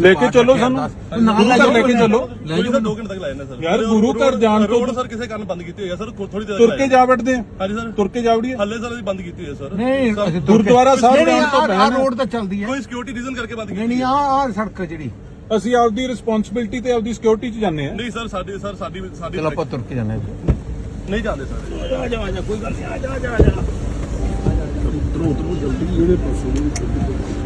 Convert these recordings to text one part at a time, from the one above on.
ਲੈ ਕੇ ਚੱਲੋ ਸਾਨੂੰ। ਨਾਲ ਲੈ ਲੈ ਕੇ ਚੱਲੋ। ਲੈ ਕੋਈ ਜਾਓ ਸਰ 2 ਘੰਟੇ ਤੱਕ ਲਾਏ ਨੇ ਸਰ। ਯਾਰ, ਗੁਰੂ ਘਰ ਜਾਣ ਤੋਂ- ਰੋਡ ਸਰ ਕਿਸੇ ਕਾਰਨ ਬੰਦ ਕੀਤੀ ਹੋਈ ਹੈ? ਸਰ ਥੋੜੀ ਦੇਰ ਤੁਰ ਕੇ ਜਾ ਵੜਦੇ ਆ। ਹਾਂਜੀ ਸਰ। ਤੁਰ ਕੇ ਜਾ ਵੜੀਏ। ਹੱਲੇ ਸਰ ਅਸੀਂ ਬੰਦ ਕੀਤੀ ਹੋਈ ਹੈ ਸਰ। ਨਹੀਂ ਗੁਰਦੁਆਰਾ ਸਾਹਿਬ ਨਹੀਂ, ਨਹੀਂ, ਜਾਣ ਤੋਂ ਪਹਿਲਾਂ- ਰੋਡ ਤਾਂ ਚੱਲਦੀ ਹੈ। ਕੋਈ ਸਿਕਿਉਰਿਟੀ ਰੀਜ਼ਨ ਕਰਕੇ ਬੰਦ ਨਹੀਂ ਕੀਤੀ ਨਹੀਂ ਆਹ ਆਹ ਸੜਕ ਜਿਹੜੀ। ਅਸੀਂ ਆਪਦੀ ਰਿਸਪੌਂਸਿਬਿਲਟੀ ਤੇ ਆਪਦੀ ਸਿਕਿਉਰਿਟੀ 'ਚ ਜਾਂਦੇ ਆ ਨਹੀਂ ਸਰ ਸਾਡੀ ਸਰ ਸਾਡੀ ਸਾਡੀ ਚਲੋ ਆਪਾਂ ਤੁਰ ਕੇ ਜਾਣਾ ਹੈ ਨਹੀਂ ਜਾਂਦੇ ਸਰ। ਸਰ ਪਲੀਜ਼ ਸਰ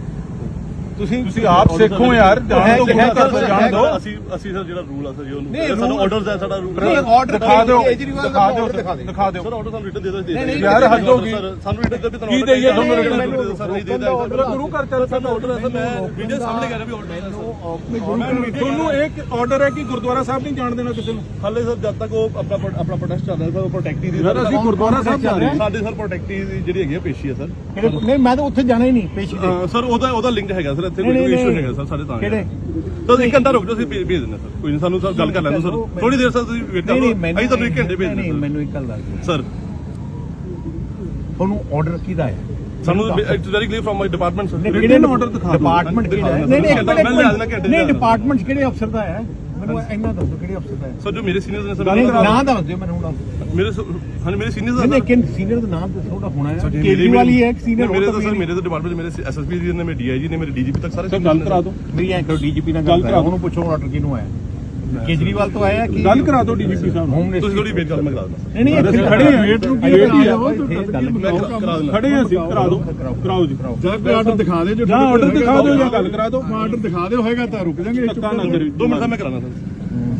ਤੁਸੀਂ ਤੁਸੀਂ ਆਪ ਸਿੱਖੋ ਯਾਰ ਜਾਣ ਤੋਂ ਗੁਰੂ ਘਰ ਤੋਂ ਜਾਣ ਦਿਓ ਅਸੀਂ ਅਸੀਂ ਸਰ ਜਿਹੜਾ ਰੂਲ ਆ ਸਰ ਜੀ ਉਹਨੂੰ ਸਾਨੂੰ ਆਰਡਰਸ ਹੈ ਸਾਡਾ ਰੂਲ ਨਹੀਂ, order ਦਿਖਾ ਦਿਓ ਦਾ ਦਿਖਾ ਦਿਓ ਦਿਖਾ ਦਿਓ। ਦਿਓ ਸਰ ਆਰਡਰ ਸਾਨੂੰ ਰਿਟਨ ਦੇ ਦੋ ਨਹੀਂ, ਯਾਰ, ਹੱਦ ਹੋ ਗਈ। ਸਰ ਸਾਨੂੰ ਰਿਟਨ ਦੇ ਵੀ ਕੀ ਦੇਈਏ ਤੁਹਾਨੂੰ written? ਸਰ ਨਹੀਂ ਦੇ ਮੇਰਾ ਗੁਰੂ ਘਰ ਚੱਲ ਸਰ ਆਰਡਰ ਹੈ ਸਰ ਮੈਂ ਵੀਡੀਓ ਸਾਹਮਣੇ ਕਰ ਰਿਹਾ ਵੀ ਆਰਡਰ ਹੈ ਤੁਹਾਨੂੰ ਇੱਕ ਆਰਡਰ ਹੈ ਕਿ ਗੁਰਦੁਆਰਾ ਸਾਹਿਬ ਨਹੀਂ ਜਾਣ ਦੇਣਾ ਕਿਸੇ ਨੂੰ ਹਾਲੇ ਸਰ ਜਦ ਤੱਕ ਉਹ ਆਪਣਾ ਆਪਣਾ ਪ੍ਰੋਟੈਸਟ ਚੱਲ ਰਿਹਾ ਸਰ ਉਹ ਪ੍ਰੋਟੈਕਟੀ ਦੀ ਯਾਰ, ਅਸੀਂ ਗੁਰਦੁਆਰਾ ਸਾਹਿਬ ਜਾ ਰਹੇ। ਸਾਡੇ ਸਰ ਪ੍ਰੋਟੈਕਟੀ ਦੀ ਜਿਹੜੀ ਹੈਗੀ ਆ ਪੇਸ਼ੀ ਹੈ ਸਰ ਨਹੀਂ ਮੈਂ ਤਾਂ ਉੱਥੇ ਜਾਣਾ ਹੀ ਨਹੀਂ ਪੇਸ਼ੀ ਸਰ ਉਹਦਾ ਉਹਦਾ ਲਿੰਕ ਹੈਗਾ ਸਰ ਇੱਥੇ ਨਹੀਂ, ਕੋਈ ਨਹੀਂ, ਇਸ਼ੂ ਨਹੀਂ। ਹੈਗਾ ਸਰ ਸਾਡੇ ਤਾਂ ਕਿਹੜੇ? ਤੁਸੀਂ ਇੱਕ ਘੰਟਾ ਰੁਕ ਜਾਓ ਅਸੀਂ ਭੇਜ ਦਿੰਦੇ ਸਰ। ਕੋਈ ਨਹੀਂ ਸਾਨੂੰ ਸਰ ਗੱਲ ਕਰ ਲੈਣ ਸਰ। ਥੋੜੀ ਦੇਰ ਸਰ ਤੁਸੀਂ ਵੇਟ ਕਰੋ ਨਹੀਂ ਨਹੀਂ ਅਸੀਂ ਤੁਹਾਨੂੰ ਇੱਕ ਘੰਟੇ ਭੇਜ ਨਹੀਂ ਦਿੰਦੇ ਮੈਨੂੰ ਇੱਕ ਗੱਲ ਦੱਸ ਸਰ। ਤੁਹਾਨੂੰ ਆਰਡਰ ਕਿਹਦਾ ਹੈ? ਸਾਨੂੰ it's very clear from my department sir ਨਹੀਂ, written order ਦਿਖਾ। ਡਿਪਾਰਟਮੈਂਟ ਕਿਹੜਾ ਹੈ? ਨਹੀਂ ਨਹੀਂ ਨਹੀਂ। ਡਿਪਾਰਟਮੈਂਟ ਕਿਹੜੇ ਅਫਸਰ ਦਾ ਹੈ? ਮੈਨੂੰ ਇੰਨਾ ਦੱਸੋ ਕਿਹੜੇ ਅਫਸਰ ਦਾ ਹੈ? ਸਰ ਜੋ ਮੇਰੇ ਸੀਨੀਅਰਸ ਨੇ ਸਰ ਨਾਂ ਦੱਸ ਦਿਓ ਮੈਨੂੰ ਹੁਣ ਮੇਰੇ ਸ- ਹਾਂਜੀ ਮੇਰੇ ਸੀਨੀਅਰਸ ਨਹੀਂ ਨੇ ਨਹੀਂ ਕਿਨ ਸੀਨੀਅਰ ਦਾ ਨਾਮ ਦੱਸੋ ਉਹਦਾ ਹੋਣਾ ਹੈ। ਕੇਜਰੀਵਾਲ ਹੀ ਹੈ ਇੱਕ ਸੀਨੀਅਰ ਮੇਰੇ ਤਾਂ ਸਰ ਮੇਰੇ ਤਾਂ ਡਿਪਾਰਟਮੈਂਟ ਮੇਰੇ ਐਸਐਸਪੀ ਜੀ ਨੇ ਮੇਰੇ ਡੀਆਈਜੀ ਨੇ ਮੇਰੇ ਡੀਜੀਪੀ ਤੱਕ ਸਾਰੇ ਸਰ ਗੱਲ ਕਰਾ ਦਿਓ। ਮੇਰੀ ਐਂ ਕਰੋ ਡੀਜੀਪੀ ਨਾਲ ਗੱਲ ਗੱਲ ਕਰਾ ਕਰਾਓ ਦਿਓ। ਉਹਨੂੰ ਪੁੱਛੋ ਆਰਡਰ ਕਿਹਨੂੰ ਆਇਆ। ਕੇਜਰੀਵਾਲ ਤੋਂ ਆਇਆ ਕਿ ਗੱਲ ਕਰਾ ਦਿਓ ਡੀਜੀਪੀ ਸਾਹਿਬ ਨੂੰ ਤੁਸੀਂ ਥੋੜੀ ਕਰੋ ਮੈਂ ਕਰਾ ਦਿੰਦਾ। ਨਹੀਂ ਨਹੀਂ ਅਸੀਂ ਖੜੇ ਹਾਂ, ਵੇਟ ਨੂੰ ਕੀ ਆ। ਕਰਾ ਦਿੰਦਾ। ਖੜੇ ਹਾਂ ਅਸੀਂ ਕਰਾ ਦਿਓ। ਕਰਾਓ ਜੀ। ਜਾਂ ਕੋਈ ਆਰਡਰ ਦਿਖਾ ਦੇ ਜੋ ਆਰਡਰ ਦਿਖਾ ਦਿਓ ਜਾਂ ਗੱਲ ਕਰਾ ਦਿਓ। ਆਰਡਰ ਦਿਖਾ ਦਿਓ ਹੋਏਗਾ ਤਾਂ ਰੁਕ ਜਾਾਂਗੇ ਨਾ ਕਰੀ। ਦੋ ਮਿੰਟ ਦਾ ਮੈਂ ਕਰਾਣਾ ਸਰ।